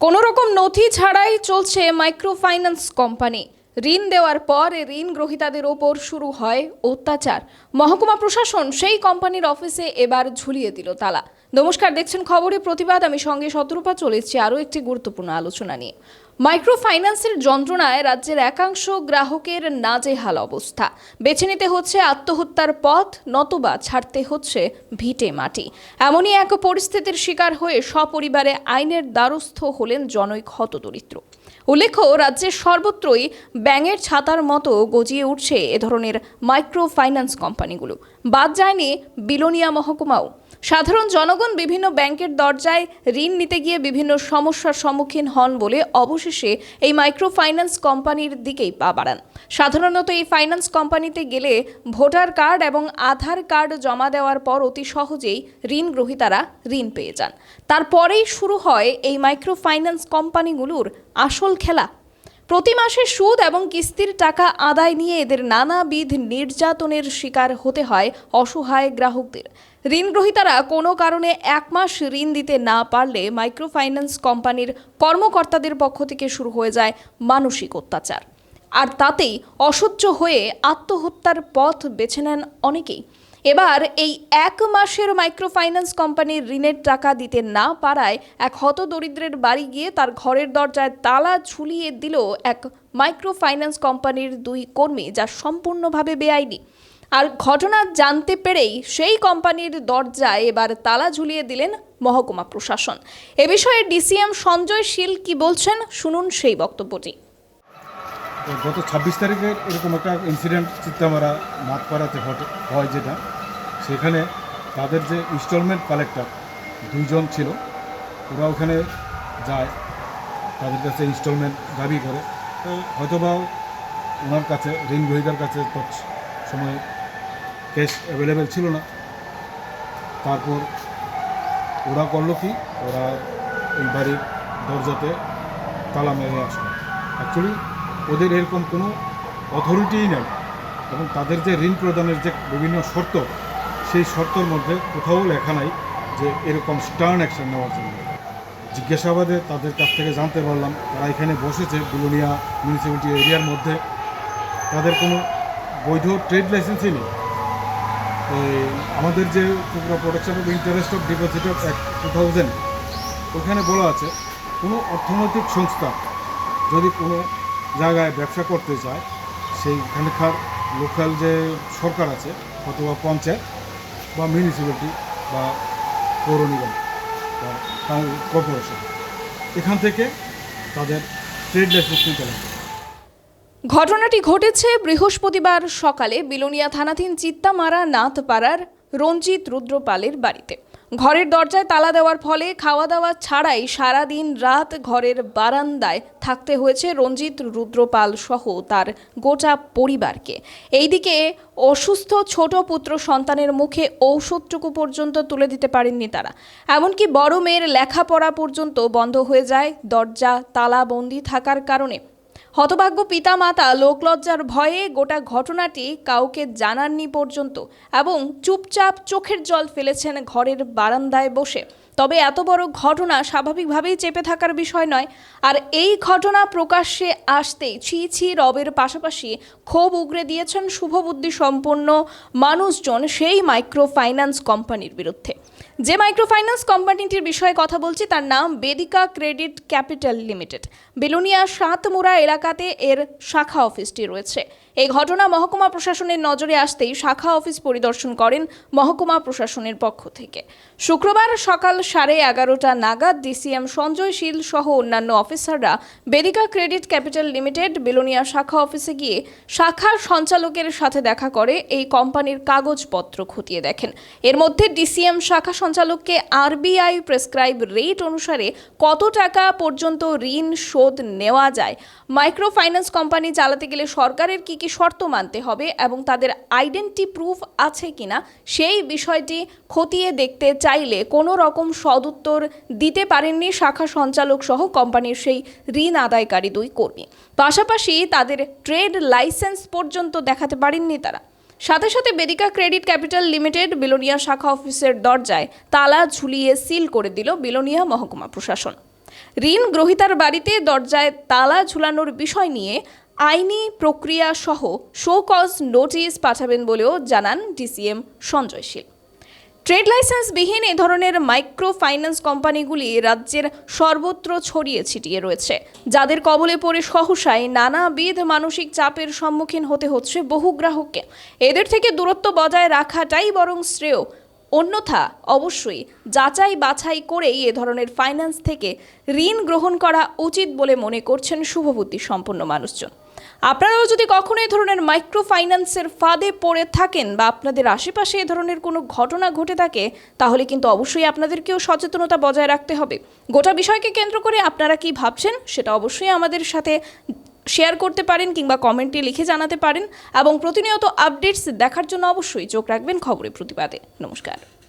কোনো রকম নথি ছাড়াই চলছে মাইক্রো ফাইন্যান্স কোম্পানি ঋণ দেওয়ার পর ঋণ গ্রহীতাদের ওপর শুরু হয় অত্যাচার। মহকুমা প্রশাসন সেই কোম্পানির অফিসে এবার ঝুলিয়ে দিল তালা। নমস্কার, দেখছেন খবরে প্রতিবাদ। আমি সঙ্গে শতরূপা চলেছি আরও একটি গুরুত্বপূর্ণ আলোচনা নিয়ে। মাইক্রো ফাইন্যান্সের যন্ত্রণায় রাজ্যের একাংশ গ্রাহকের নাজেহাল অবস্থা। বেছে নিতে হচ্ছে আত্মহত্যার পথ, নতুবা ছাড়তে হচ্ছে ভিটে মাটি। এমনই এক পরিস্থিতির শিকার হয়ে সপরিবারে আইনের দ্বারস্থ হলেন জনৈক হতদরিদ্র। উল্লেখ্য, রাজ্যের সর্বত্রই ব্যাঙের ছাতার মতো গজিয়ে উঠছে এ ধরনের মাইক্রো ফাইন্যান্স কোম্পানিগুলো। বাদ যায়নি বিলোনিয়া মহকুমাও। সাধারণ জনগণ বিভিন্ন ব্যাংকের দরজায় ঋণ নিতে গিয়ে বিভিন্ন সমস্যার সম্মুখীন হন বলে অবশেষে এই মাইক্রো ফাইন্যান্স কোম্পানির দিকেই পা বাড়ান। সাধারণত এই ফাইন্যান্স কোম্পানিতে গেলে ভোটার কার্ড এবং আধার কার্ড জমা দেওয়ার পর অতি সহজেই ঋণ গ্রহীতারা ঋণ পেয়ে যান। তারপরেই শুরু হয় এই মাইক্রো ফাইন্যান্স কোম্পানিগুলোর আসল খেলা। প্রতি মাসে সুদ এবং কিস্তির টাকা আদায় নিয়ে এদের নানাবিধ নির্যাতনের শিকার হতে হয় অসহায় গ্রাহকদের। ঋণ গ্রহীতারা কোনো কারণে এক মাস ঋণ দিতে না পারলে মাইক্রো ফাইন্যান্স কোম্পানির কর্মকর্তাদের পক্ষ থেকে শুরু হয়ে যায় মানসিক অত্যাচার। আর তাতেই অসহ্য হয়ে আত্মহত্যার পথ বেছে নেন অনেকেই। এবার এই এক মাসের মাইক্রো ফাইন্যান্স কোম্পানির ঋণের টাকা দিতে না পারায় এক হতদরিদ্রের বাড়ি গিয়ে তার ঘরের দরজায় তালা ঝুলিয়ে দিল এক মাইক্রো ফাইন্যান্স কোম্পানির দুই কর্মী, যা সম্পূর্ণভাবে বেআইনি। আর ঘটনা জানতে পেরেই সেই কোম্পানির দরজায় এবার তালা ঝুলিয়ে দিলেন মহকুমা প্রশাসন। এ বিষয়ে ডিসিএম সঞ্জয় শীল কি বলছেন, শুনুন সেই বক্তব্যটি। গত ছাব্বিশ তারিখের এরকম একটা ইনসিডেন্ট চিত্তামারা মাতপাড়াতে হয় যেটা। সেখানে তাদের যে ইনস্টলমেন্ট কালেক্টর দুইজন ছিল, ওরা ওখানে যায়, তাদের কাছে ইনস্টলমেন্ট দাবি করে। তো হয়তোবা ওনার কাছে ঋণ গ্রহীতার কাছে সময় ক্যাশ অ্যাভেলেবেল ছিল না। তারপর ওরা করল কি, ওরা এই বাড়ির দরজাতে তালা মেরে আসলো। অ্যাকচুয়ালি ওদের এরকম কোনো অথরিটিই নেই। এবং তাদের যে ঋণ প্রদানের যে বিভিন্ন শর্ত, সেই শর্তর মধ্যে কোথাও লেখা নাই যে এরকম স্টার্ন অ্যাকশন নেওয়ার জন্য। জিজ্ঞাসাবাদে তাদের কাছ থেকে জানতে পারলাম, তারা এখানে বসেছে বুলুনিয়া মিউনিসিপ্যালিটি এরিয়ার মধ্যে। তাদের কোনো বৈধ ট্রেড লাইসেন্সই নেই। আমাদের যে protection of interest of depositor act two thousand ওখানে বলা আছে, কোনো অর্থনৈতিক সংস্থা, যদি কোনো জায়গায় ব্যবসা করতে চায়, সেইখানকার লোকাল যে সরকার আছে, অথবা পঞ্চায়েত বা মিউনিসিপ্যালিটি বা পৌর নিগম বা টাউন কর্পোরেশন এখান থেকে তাদের ট্রেড লাইসেন্স লাগবে ঘটনাটি ঘটেছে বৃহস্পতিবার সকালে বিলোনিয়া থানাধীন চিত্তামারা নাথপাড়ার রঞ্জিত রুদ্রপালের বাড়িতে। ঘরের দরজায় তালা দেওয়ার ফলে খাওয়া দাওয়া ছাড়াই সারাদিন রাত ঘরের বারান্দায় থাকতে হয়েছে রঞ্জিত রুদ্রপাল সহ তার গোটা পরিবারকে। এইদিকে অসুস্থ ছোট পুত্র সন্তানের মুখে ঔষধটুকু পর্যন্ত তুলে দিতে পারেননি তারা। এমনকি বড় মেয়ের লেখাপড়া পর্যন্ত বন্ধ হয়ে যায়। দরজা, তালাবন্দি থাকার কারণে হতভাগ্য পিতামাতা লোকলজ্জার ভয়ে গোটা ঘটনাটি কাউকে জানাননি পর্যন্ত এবং চুপচাপ চোখের জল ফেলেছেন ঘরের বারান্দায় বসে। তবে এত বড় ঘটনা স্বাভাবিকভাবেই চেপে থাকার বিষয় নয়। আর এই ঘটনা প্রকাশ্যে আসতেই ছি ছি রবের পাশাপাশি ক্ষোভ উগরে দিয়েছেন শুভবুদ্ধি সম্পন্ন মানুষজন সেই মাইক্রো ফাইন্যান্স কোম্পানির বিরুদ্ধে। যে মাইক্রোফাইন্যান্স কোম্পানিটির বিষয়ে কথা বলছি, তার নাম Vedika credit capital limited. Belonia Satmura এলাকাতে এর শাখা অফিসটি রয়েছে। এই ঘটনা মহকুমা প্রশাসনের নজরে আসতেই শাখা অফিস পরিদর্শন করেন মহকুমা প্রশাসনের পক্ষ থেকে। শুক্রবার সকাল সাড়ে এগারোটা নাগাদ ডিসিএম সঞ্জয় শীল সহ অন্যান্য অফিসাররা Vedika credit capital limited, Belonia শাখা অফিসে গিয়ে শাখার সঞ্চালকের সাথে দেখা করে এই কোম্পানির কাগজপত্র খতিয়ে দেখেন। এর মধ্যে ডিসিএম শাখা সঞ্চালককে আরবিআই প্রেসক্রাইব রেট অনুসারে কত টাকা পর্যন্ত ঋণ শোধ নেওয়া যায় মাইক্রো ফাইন্যান্স কোম্পানি চালাতে গেলে সরকারের কি কি শর্ত মানতে হবে এবং তাদের আইডেন্টি প্রুফ আছে কিনা, সেই বিষয়টি খতিয়ে দেখতে চাইলে কোনো রকম সদুত্তর দিতে পারেননি শাখা সঞ্চালক সহ কোম্পানির সেই ঋণ আদায়কারী দুই কর্মী। পাশাপাশি তাদের ট্রেড লাইসেন্স পর্যন্ত দেখাতে পারেননি তারা। সাথে সাথে Vedika credit capital limited, Belonia শাখা অফিসের দরজায় তালা ঝুলিয়ে সিল করে দিল বিলোনিয়া মহকুমা প্রশাসন। ঋণ গ্রহীতার বাড়িতে দরজায় তালা ঝুলানোর বিষয় নিয়ে আইনি প্রক্রিয়া সহ শো কজ নোটিশ পাঠাবেন বলেও জানান ডিসিএম সঞ্জয় শীল। ট্রেড লাইসেন্সবিহীন এ ধরনের মাইক্রো ফাইন্যান্স কোম্পানিগুলি রাজ্যের সর্বত্র ছড়িয়ে ছিটিয়ে রয়েছে, যাদের কবলে পড়ে সহসায় নানাবিধ মানসিক চাপের সম্মুখীন হতে হচ্ছে বহু গ্রাহককে। এদের থেকে দূরত্ব বজায় রাখাটাই বরং শ্রেয়। অন্যথা অবশ্যই যাচাই বাছাই করেই এ ধরনের ফাইন্যান্স থেকে ঋণ গ্রহণ করা উচিত বলে মনে করছেন শুভবুদ্ধি সম্পন্ন মানুষজন। আপনারাও যদি কখনো এই ধরনের মাইক্রো ফাইন্যান্সের ফাঁদে পড়ে থাকেন বা আপনাদের আশেপাশে এ ধরনের কোনো ঘটনা ঘটে থাকে, তাহলে কিন্তু অবশ্যই আপনাদেরকেও সচেতনতা বজায় রাখতে হবে। গোটা বিষয়কে কেন্দ্র করে আপনারা কি ভাবছেন, সেটা অবশ্যই আমাদের সাথে শেয়ার করতে পারেন কিংবা কমেন্টে লিখে জানাতে পারেন। এবং প্রতিনিয়ত আপডেটস দেখার জন্য অবশ্যই চোখ রাখবেন খবরের প্রতিবাদে। নমস্কার।